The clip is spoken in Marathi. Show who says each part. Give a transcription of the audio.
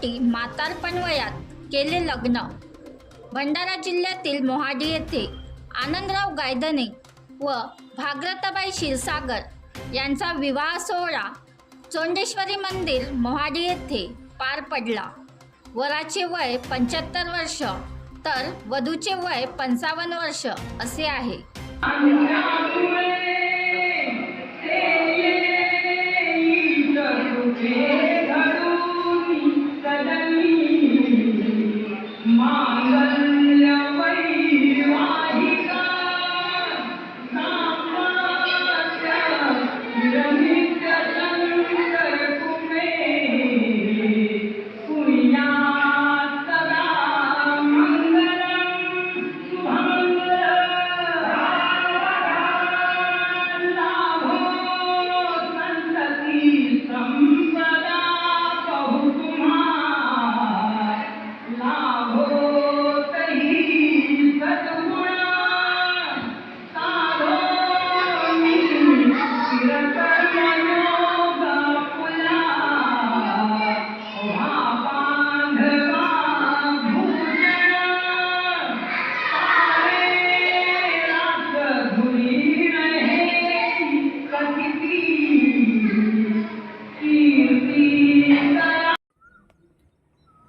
Speaker 1: पोटी म्हातारपण वयात केले लग्न. भंडारा जिल्ह्यातील मोहाडी येथे आनंदराव गायदने व भागरताबाई क्षीरसागर यांचा विवाह सोहळा चोंडेश्वरी मंदिर मोहाडी येथे पार पडला. वराचे वय पंच्याहत्तर वर्ष तर वधूचे वय पंचावन्न वर्ष असे आहे.
Speaker 2: mom